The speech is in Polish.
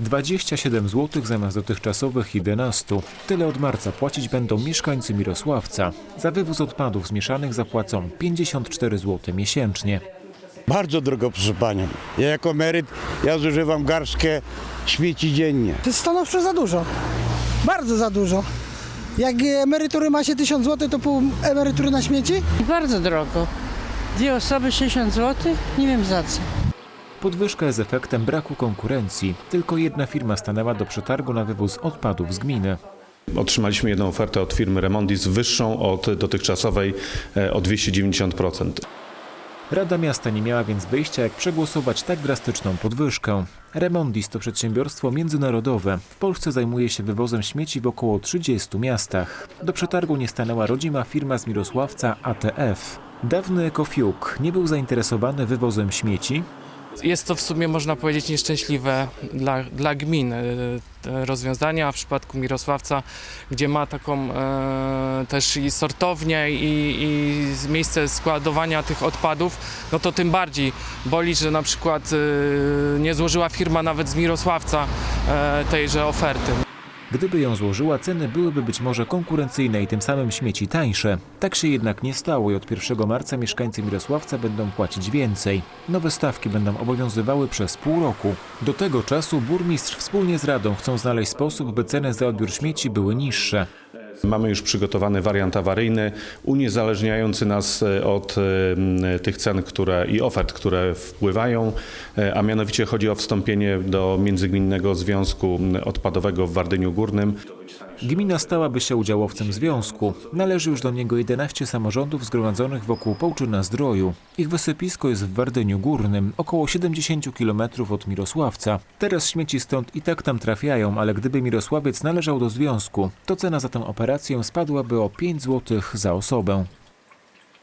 27 zł zamiast dotychczasowych 11. Tyle od marca płacić będą mieszkańcy Mirosławca. Za wywóz odpadów zmieszanych zapłacą 54 zł miesięcznie. Bardzo drogo, proszę panią. Ja jako emeryt, ja zużywam garstkę śmieci dziennie. To jest stanowczo za dużo. Bardzo za dużo. Jak emerytury ma się 1000 zł, to pół emerytury na śmieci? Bardzo drogo. Dwie osoby 60 zł? Nie wiem za co. Podwyżka jest efektem braku konkurencji. Tylko jedna firma stanęła do przetargu na wywóz odpadów z gminy. Otrzymaliśmy jedną ofertę od firmy Remondis wyższą od dotychczasowej e, o 290%. Rada Miasta nie miała więc wyjścia, jak przegłosować tak drastyczną podwyżkę. Remondis to przedsiębiorstwo międzynarodowe. W Polsce zajmuje się wywozem śmieci w około 30 miastach. Do przetargu nie stanęła rodzima firma z Mirosławca ATF. Dawny Ekofiuk nie był zainteresowany wywozem śmieci, Jest to w sumie, można powiedzieć, nieszczęśliwe dla, dla gmin e, te rozwiązania, a w przypadku Mirosławca, gdzie ma taką e, też i sortownię i, i miejsce składowania tych odpadów, no to tym bardziej boli, że na przykład e, nie złożyła firma nawet z Mirosławca e, tejże oferty. Gdyby ją złożyła, ceny byłyby być może konkurencyjne i tym samym śmieci tańsze. Tak się jednak nie stało i od 1 marca mieszkańcy Mirosławca będą płacić więcej. Nowe stawki będą obowiązywały przez pół roku. Do tego czasu burmistrz wspólnie z Radą chcą znaleźć sposób, by ceny za odbiór śmieci były niższe. Mamy już przygotowany wariant awaryjny, uniezależniający nas e, od e, tych cen które, i ofert, które wpływają, e, a mianowicie chodzi o wstąpienie do Międzygminnego Związku Odpadowego w Wardyniu Górnym. Gmina stałaby się udziałowcem związku. Należy już do niego 11 samorządów zgromadzonych wokół Połczyna Zdroju. Ich wysypisko jest w Wardyniu Górnym, około 70 km od Mirosławca. Teraz śmieci stąd i tak tam trafiają, ale gdyby Mirosławiec należał do związku, to cena za tę operację spadłaby o 5 zł za osobę.